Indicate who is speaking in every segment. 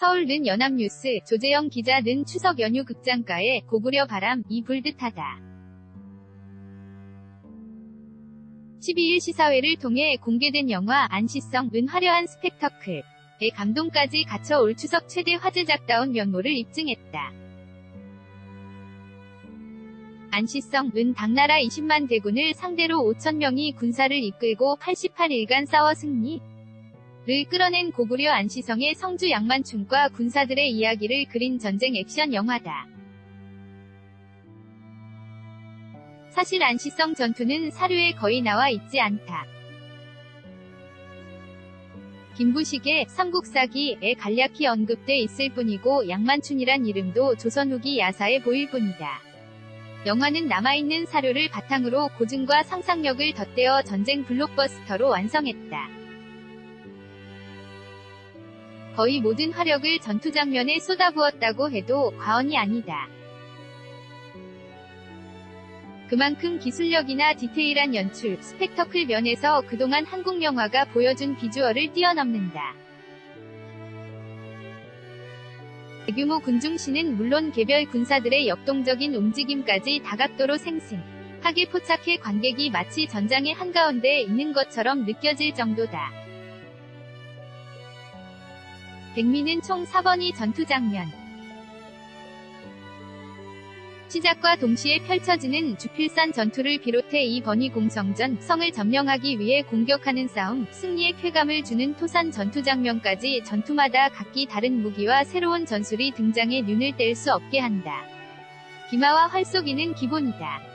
Speaker 1: 서울 는 연합뉴스 조재영 기자 는 추석 연휴 극장가에 고구려 바람 이 불듯하다. 12일 시사회를 통해 공개된 영화 안시성 은 화려한 스펙터클 의 감동까지 갖춰 올 추석 최대 화제작다운 면모를 입증했다. 안시성은 당나라 20만 대군을 상대로 5천명이 군사를 이끌고 88일간 싸워 승리. 를 끌어낸 고구려 안시성의 성주 양만춘과 군사들의 이야기를 그린 전쟁 액션 영화다. 사실 안시성 전투는 사료에 거의 나와 있지 않다. 김부식의 삼국사기에 간략히 언급돼 있을 뿐이고 양만춘이란 이름도 조선 후기 야사에 보일 뿐이다. 영화는 남아있는 사료를 바탕으로 고증과 상상력을 덧대어 전쟁 블록버스터로 완성했다. 거의 모든 화력을 전투 장면에 쏟아부었다고 해도 과언이 아니다. 그만큼 기술력이나 디테일한 연출, 스펙터클 면에서 그동안 한국 영화가 보여준 비주얼을 뛰어넘는다. 대규모 군중시는 물론 개별 군사들의 역동적인 움직임까지 다각도로 생생 하게 포착해 관객이 마치 전장의 한가운데에 있는 것처럼 느껴질 정도다. 백미는 총 4번이 전투 장면. 시작과 동시에 펼쳐지는 주필산 전투를 비롯해 이 번이 공성전 성을 점령하기 위해 공격하는 싸움, 승리의 쾌감을 주는 토산 전투 장면까지 전투마다 각기 다른 무기와 새로운 전술이 등장해 눈을 뗄 수 없게 한다. 기마와 활 쏘기는 기본이다.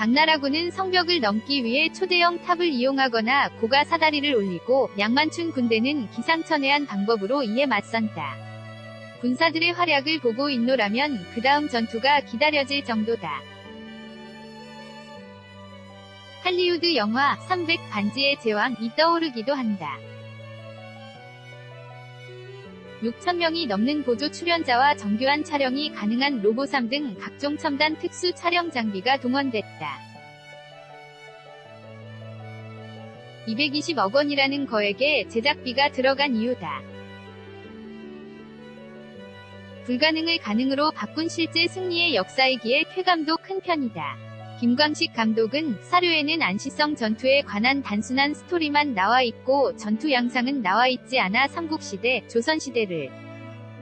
Speaker 1: 당나라군은 성벽을 넘기 위해 초대형 탑을 이용하거나 고가 사다리를 올리고 양만춘 군대는 기상천외한 방법으로 이에 맞선다. 군사들의 활약을 보고 있노라면 그 다음 전투가 기다려질 정도다. 할리우드 영화 300 반지의 제왕이 떠오르기도 한다. 6천명이 넘는 보조 출연자와 정교한 촬영이 가능한 로보삼 등 각종 첨단 특수 촬영 장비가 동원됐다. 220억 원이라는 거액의 제작비가 들어간 이유다. 불가능을 가능으로 바꾼 실제 승리의 역사이기에 쾌감도 큰 편이다. 김광식 감독은 사료에는 안시성 전투에 관한 단순한 스토리만 나와 있고 전투 양상은 나와 있지 않아 삼국시대, 조선시대를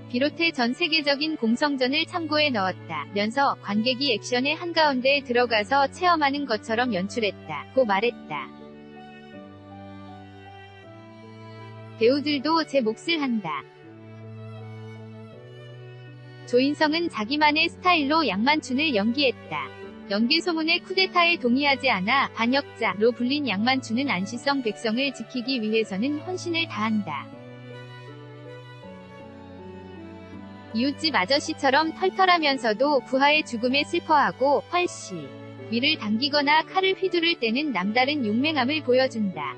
Speaker 1: 비롯해 전 세계적인 공성전을 참고해 넣었다. 면서 관객이 액션의 한가운데에 들어가서 체험하는 것처럼 연출했다. 고 말했다. 배우들도 제 몫을 한다. 조인성은 자기만의 스타일로 양만춘을 연기했다. 연기 소문의 쿠데타에 동의하지 않아 반역자로 불린 양만춘은 안시성 백성을 지키기 위해서는 혼신을 다한다. 이웃집 아저씨처럼 털털하면서도 부하의 죽음에 슬퍼하고 활시 위를 당기거나 칼을 휘두를 때는 남다른 용맹함을 보여준다.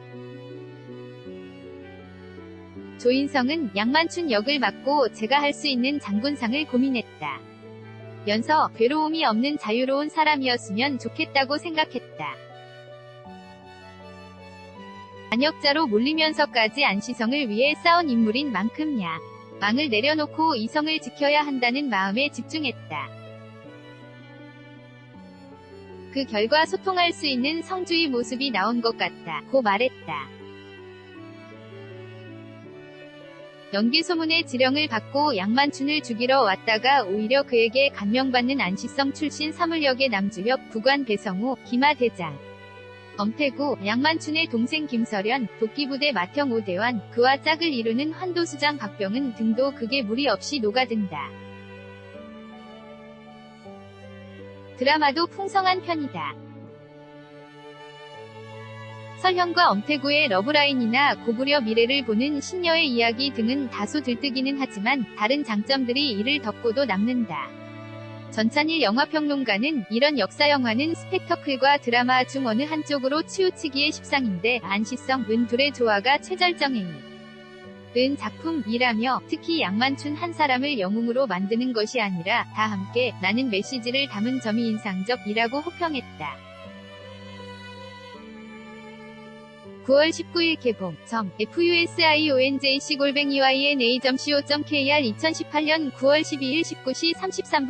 Speaker 1: 조인성은 양만춘 역을 맡고 제가 할 수 있는 장군상을 고민했다. 면서 괴로움이 없는 자유로운 사람이었으면 좋겠다고 생각했다. 반역자로 몰리면서까지 안시성을 위해 싸운 인물인 만큼야 망을 내려놓고 이성을 지켜야 한다는 마음에 집중했다. 그 결과 소통할 수 있는 성주의 모습이 나온 것 같다. 고 말했다. 연기 소문의 지령을 받고 양만춘을 죽이러 왔다가 오히려 그에게 감명받는 안시성 출신 사물역의 남주혁, 부관 배성우, 기마대장, 엄태구, 양만춘의 동생 김설현, 도끼부대 맏형 오대환, 그와 짝을 이루는 환도수장 박병은 등도 극에 무리 없이 녹아든다. 드라마도 풍성한 편이다. 설현과 엄태구의 러브라인이나 고구려 미래를 보는 신녀의 이야기 등은 다소 들뜨기는 하지만 다른 장점들이 이를 덮고도 남는다. 전찬일 영화평론가는 이런 역사 영화는 스펙터클과 드라마 중 어느 한쪽으로 치우치기에 십상인데 안시성, 은 둘의 조화가 최절정행위. 은 작품이라며 특히 양만춘 한 사람을 영웅으로 만드는 것이 아니라 다 함께 나는 메시지를 담은 점이 인상적이라고 호평했다. 9월 19일 개봉. 점 fusionjc 골뱅이 yna.co.kr 2018년 9월 12일 19시 33분